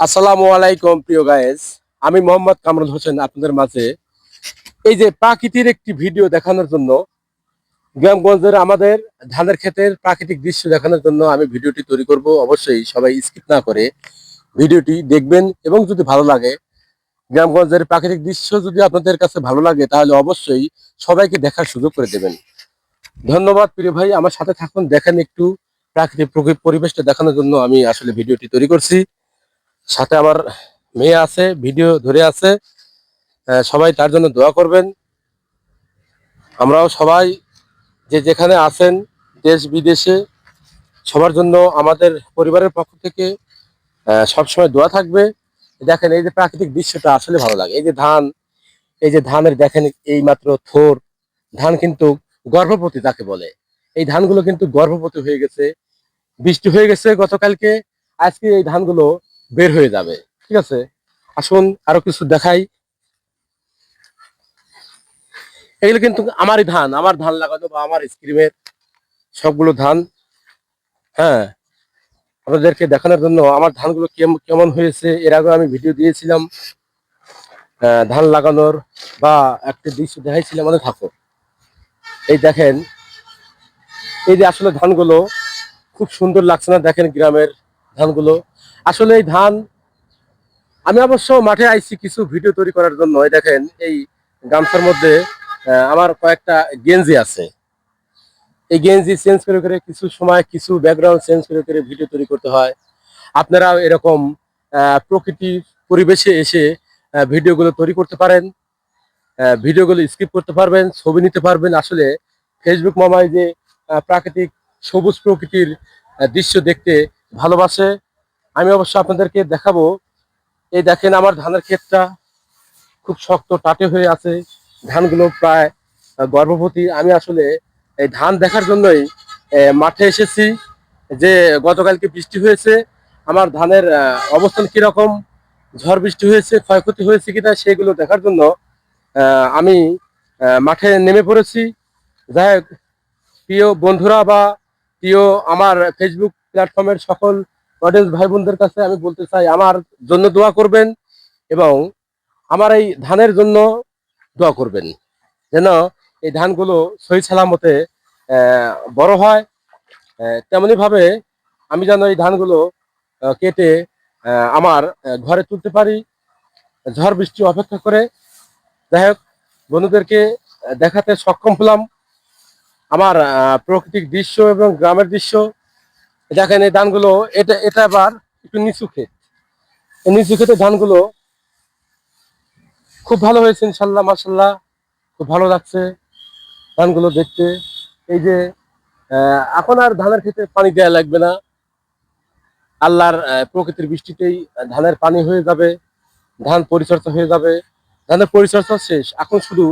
আসসালামু আলাইকুম, প্রিয় গায়েস। আমি মোহাম্মদ কামরুল হোসেন আপনাদের মাঝে। এই যে প্রাকৃতির একটি ভিডিও দেখানোর জন্য, গ্রামগঞ্জের আমাদের ধানের ক্ষেতের প্রাকৃতিক দৃশ্য দেখানোর জন্য আমি ভিডিওটি তৈরি করব। অবশ্যই সবাই স্কিপ না করে ভিডিওটি দেখবেন এবং যদি ভালো লাগে, গ্রামগঞ্জের প্রাকৃতিক দৃশ্য যদি আপনাদের কাছে ভালো লাগে, তাহলে অবশ্যই সবাইকে দেখার সুযোগ করে দেবেন। ধন্যবাদ, প্রিয় ভাই। আমার সাথে থাকুন, দেখেন একটু প্রাকৃতিক প্রকৃ- পরিবেশটা দেখানোর জন্য আমি আসলে ভিডিওটি তৈরি করছি। সাথে আমার মেয়ে আছে, ভিডিও ধরে আছে। সবাই তার জন্য দোয়া করবেন। আমরাও সবাই যে যেখানে আছেন, দেশ বিদেশে, সবার জন্য আমাদের পরিবারের পক্ষ থেকে সবসময় দোয়া থাকবে। দেখেন এই যে প্রাকৃতিক দৃশ্যটা আসলে ভালো লাগে। এই যে ধান, এই যে ধানের দেখেন এই মাত্র থোর। ধান কিন্তু গর্ভবতী তাকে বলে। এই ধানগুলো কিন্তু গর্ভবতী হয়ে গেছে, বৃষ্টি হয়ে গেছে গতকালকে। আজকে এই ধানগুলো বের হয়ে যাবে, ঠিক আছে? আসুন আরও কিছু দেখাই। এগুলো কিন্তু আমারই ধান, আমার ধান লাগানো বা আমার স্ক্রিমের সবগুলো ধান। হ্যাঁ আপনাদেরকে দেখানোর জন্য আমার ধানগুলো কেম- কেমন হয়েছে, এর আগে আমি ভিডিও দিয়েছিলাম। ধান লাগানোর বা একটা দৃশ্য দেখাইছিলাম আমাদের থাকো এই দেখেন, এই যে আসলে ধানগুলো খুব সুন্দর লাগছে না, দেখেন গ্রামের ধানগুলো। আসলে এই ধান আমি অবশ্য মাঠে আইছি কিছু ভিডিও তৈরি করার জন্য। এই দেখেন এই গামছার মধ্যে আমার কয়েকটা গেঞ্জি আছে। এই গেঞ্জি চেঞ্জ করে করে কিছু সময় কিছু ব্যাকগ্রাউন্ড চেঞ্জ করে করে ভিডিও তৈরি করতে হয়। আপনারাও এরকম আহ, প্রকৃতির পরিবেশে এসে ভিডিওগুলো তৈরি করতে পারেন। ভিডিওগুলো স্কিপ করতে পারবেন ছবি নিতে পারবেন। আসলে ফেসবুক মামায় যে প্রাকৃতিক সবুজ প্রকৃতির দৃশ্য দেখতে ভালোবাসে। আমি অবশ্য আপনাদেরকে দেখাবো। এই দেখেন আমার ধানের ক্ষেতটা খুব শক্ত, টাটে হয়ে আছে। ধানগুলো প্রায় গর্ভবতী। আমি আসলে এই ধান দেখার জন্যই মাঠে এসেছি যে গতকালকে বৃষ্টি হয়েছে। আমার ধানের অবস্থান কীরকম? ঝড় বৃষ্টি হয়েছে, ক্ষয়ক্ষতি হয়েছে কিনা সেগুলো দেখার জন্য আমি মাঠে নেমে পড়েছি। যাই হোক, প্রিয় বন্ধুরা বা প্রিয় আমার ফেসবুক প্ল্যাটফর্মের সকল অডিয়েন্স ভাই বোনদের কাছে আমি বলতে চাই, আমার জন্য দোয়া করবেন এবং আমার এই ধানের জন্য দোয়া করবেন যেন এই ধানগুলো সহি সালামতে বড় হয়। তেমনি ভাবে আমি যেন এই ধানগুলো কেটে আমার ঘরে তুলতে পারি, ঝড় বৃষ্টি অপেক্ষা করে। যাই হোক, বন্ধুদেরকে দেখাতে সক্ষম হলাম। আমার প্রাকৃতিক দৃশ্য এবং গ্রামের দৃশ্য দেখেন এই ধানগুলো, এটা এটা আবার একটু নিচু ক্ষেত। এই নিচু ক্ষেতে ধানগুলো খুব ভালো হয়েছে ইনশাল্লাহ মাসাল্লাহ খুব ভালো লাগছে ধানগুলো দেখতে। এই যে এখন আর ধানের ক্ষেতে পানি দেওয়া লাগবে না। আল্লাহর প্রকৃতির বৃষ্টিতেই ধানের পানি হয়ে যাবে, ধান পরিচর্যা হয়ে যাবে। ধানের পরিচর্যা শেষ। এখন শুধু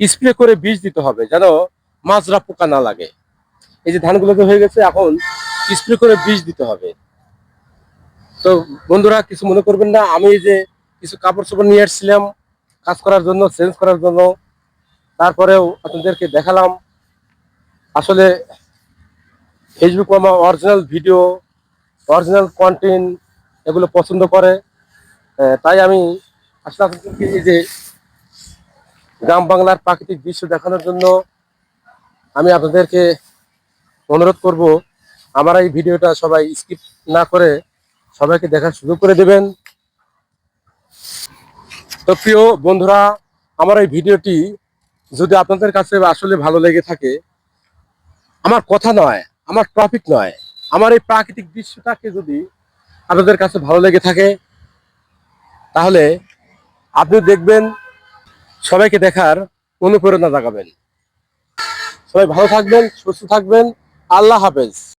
স্প্রে করে বীজ দিতে হবে যেন মাজরা পোকা না লাগে। এই যে ধানগুলো তো হয়ে গেছে, এখন স্প্রে করে বীজ দিতে হবে। তো বন্ধুরা, কিছু মনে করবেন না, আমি যে কিছু কাপড় চোপড় নিয়ে আসছিলাম, কাজ করার জন্য চেঞ্জ করার জন্য। তারপরেও আপনাদেরকে দেখালাম, আসলে ফেসবুক আমার অরিজিনাল ভিডিও অরিজিনাল কন্টেন্ট এগুলো পছন্দ করে। তাই আমি আসলে আপনাদেরকে এই যে গ্রাম বাংলার প্রাকৃতিক দৃশ্য দেখানোর জন্য আমি আপনাদেরকে অনুরোধ করব আমার এই ভিডিওটা সবাই স্কিপ না করে সবাইকে দেখার সুযোগ করে দেবেন। তো প্রিয় বন্ধুরা, আমার এই ভিডিওটি যদি আপনাদের কাছে আসলে ভালো লেগে থাকে, আমার কথা নয়, আমার টপিক নয়, আমার এই প্রাকৃতিক দৃশ্যটাকে যদি আপনাদের কাছে ভালো লেগে থাকে, তাহলে আপনি দেখবেন, সবাইকে দেখার অনুপ্রেরণা জাগাবেন। সবাই ভালো থাকবেন, সুস্থ থাকবেন, আল্লাহ হাফেজ।